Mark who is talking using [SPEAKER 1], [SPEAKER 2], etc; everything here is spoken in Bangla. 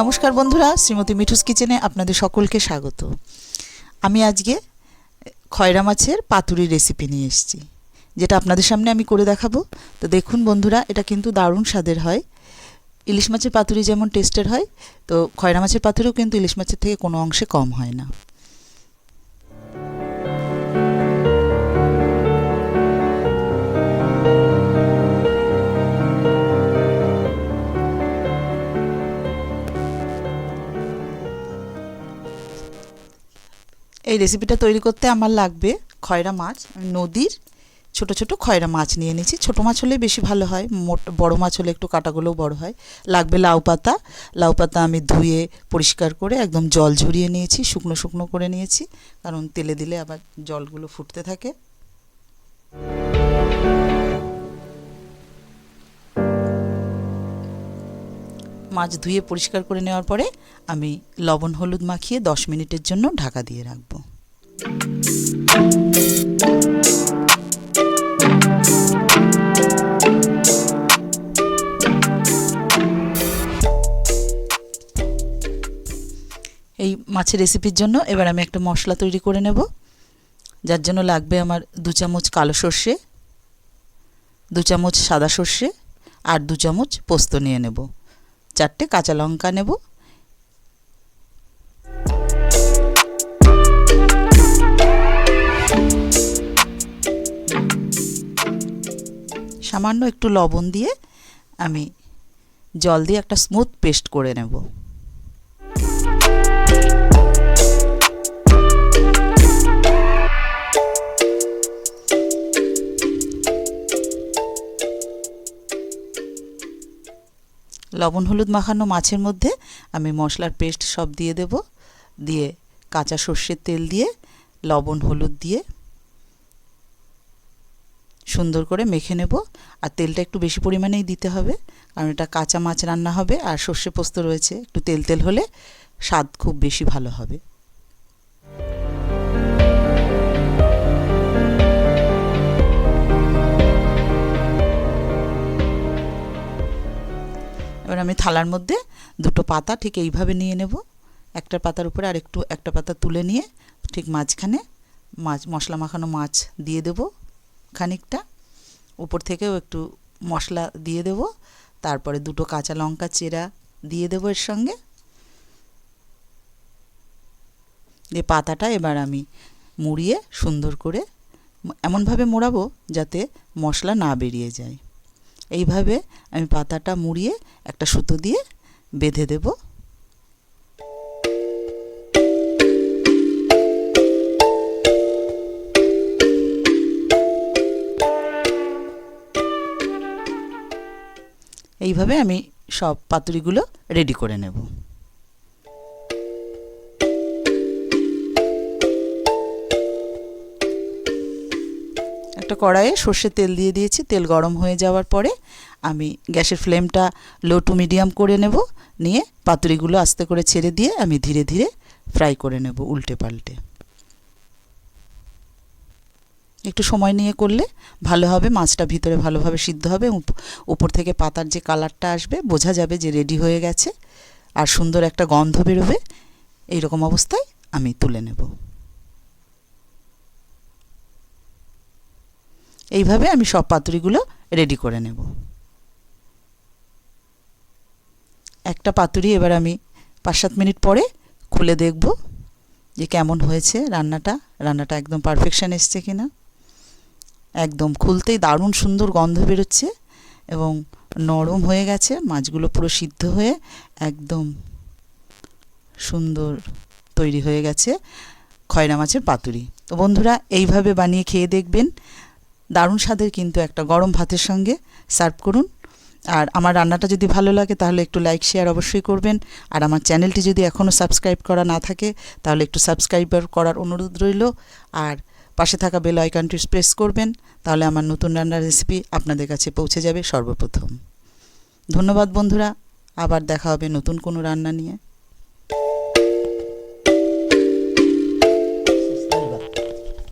[SPEAKER 1] নমস্কার বন্ধুরা, শ্রীমতী মিঠুস কিচেনে আপনাদের সকলকে স্বাগত। আমি আজকে খয়রা মাছের পাতুরি রেসিপি নিয়ে এসেছি, যেটা আপনাদের সামনে আমি করে দেখাবো। তো দেখুন বন্ধুরা, এটা কিন্তু দারুণ স্বাদের হয়। ইলিশ মাছের পাতুরি যেমন টেস্টের হয়, তো খয়রা মাছের পাতুরিও কিন্তু ইলিশ মাছের থেকে কোনো অংশে কম হয় না। এই রেসিপিটা তৈরি করতে আমার লাগবে খয়রা মাছ, নদীর ছোট ছোট খয়রা মাছ নিয়ে নিয়েছি। ছোটো মাছ হলে বেশি ভালো হয়, মোট বড় মাছ হলে একটু কাটাগুলোও বড় হয়। লাগবে লাউ পাতা লাউ পাতা আমি ধুয়ে পরিষ্কার করে একদম জল ঝরিয়ে নিয়েছি, শুকনো শুকনো করে নিয়েছি, কারণ তেলে দিলে আবার জলগুলো ফুটতে থাকে। মাছ ধুয়ে পরিষ্কার করে নেওয়ার পরে আমি লবণ হলুদ মাখিয়ে দশ মিনিটের জন্য ঢাকা দিয়ে রাখব। এই মাছের রেসিপির জন্য এবার আমি একটা মশলা তৈরি করে নেব। যার জন্য লাগবে আমার দু চামচ কালো সর্ষে, দু চামচ সাদা সর্ষে আর দু চামচ পোস্ত নিয়ে নেব। চারটে কাঁচা লঙ্কা নেব। সামান্য একটু লবণ দিয়ে আমি জল দিয়ে একটা স্মুথ পেস্ট করে নেব। লবণ হলুদ মাখানো মাছের মধ্যে আমি মশলার পেস্ট সব দিয়ে দেব। দিয়ে কাঁচা সর্ষের তেল দিয়ে লবণ হলুদ দিয়ে সুন্দর করে মেখে নেব। আর তেলটা একটু বেশি পরিমাণেই দিতে হবে। কারণ এটা কাঁচা মাছ রান্না হবে আর সর্ষে পোস্ত রয়েছে। একটু তেল তেল হলে স্বাদ খুব বেশি ভালো হবে। এবার আমি থালার মধ্যে দুটো পাতা ঠিক এইভাবে নিয়ে নেব। একটা পাতার উপরে আর একটু একটা পাতা তুলে নিয়ে ঠিক মাঝখানে মাছ, মশলা মাখানো মাছ দিয়ে দেব। খানিকটা। উপর থেকেও একটু মশলা দিয়ে দেব। তারপরে দুটো কাঁচা লঙ্কা চেরা দিয়ে দেবো এর সঙ্গে। দিয়ে পাতাটা এবার আমি মুড়িয়ে সুন্দর করে এমনভাবে মোড়াবো যাতে মশলা না বেরিয়ে যায়। এইভাবে আমি পাতাটা মুড়িয়ে একটা সুতো দিয়ে বেঁধে দেব। এইভাবে আমি সব পাতুরিগুলো রেডি করে নেব। একটা কড়াইয়ে সর্ষের তেল দিয়ে দিয়েছি, তেল গরম হয়ে যাওয়ার পরে আমি গ্যাসের ফ্লেমটা লো টু মিডিয়াম করে নেব, নিয়ে পাতুরিগুলো আস্তে করে ছেড়ে দিয়ে আমি ধীরে ধীরে ফ্রাই করে নেব উল্টে পাল্টে। একটু সময় নিয়ে করলে ভালো হবে, মাছটা ভিতরে ভালোভাবে সিদ্ধ হবে উপর থেকে পাতার যে কালারটা আসবে, বোঝা যাবে যে রেডি হয়ে গেছে আর সুন্দর একটা গন্ধ বেরোবে। এইরকম অবস্থায় আমি তুলে নেব। এইভাবে আমি সব পাতুরিগুলো রেডি করে নেব। একটা পাতুরি এবার আমি পাঁচ সাত মিনিট পরে খুলে দেখব যে কেমন হয়েছে রান্নাটা। রান্নাটা একদম পারফেকশান এসছে কি না একদম খুলতেই দারুণ সুন্দর গন্ধ বেরোচ্ছে এবং নরম হয়ে গেছে, মাছগুলো পুরো সিদ্ধ হয়ে একদম সুন্দর তৈরি হয়ে গেছে খয়রা মাছের পাতুরি। তো বন্ধুরা, এইভাবে বানিয়ে খেয়ে দেখবেন। দারুণ স্বাদের কিন্তু একটা গরম ভাতের সঙ্গে সার্ভ করুন। আর আমার রান্নাটা যদি ভালো লাগে, তাহলে একটু লাইক, শেয়ার অবশ্যই করবেন। আর আমার চ্যানেলটি যদি এখনও সাবস্ক্রাইব করা না থাকে, তাহলে একটু সাবস্ক্রাইবার করার অনুরোধ রইল। আর পাশে থাকা বেল আইকনটি প্রেস করবেন, তাহলে আমার নতুন রান্নার রেসিপি আপনাদের কাছে পৌঁছে যাবে সর্বপ্রথম। ধন্যবাদ বন্ধুরা, আবার দেখা হবে নতুন কোনো রান্না নিয়ে।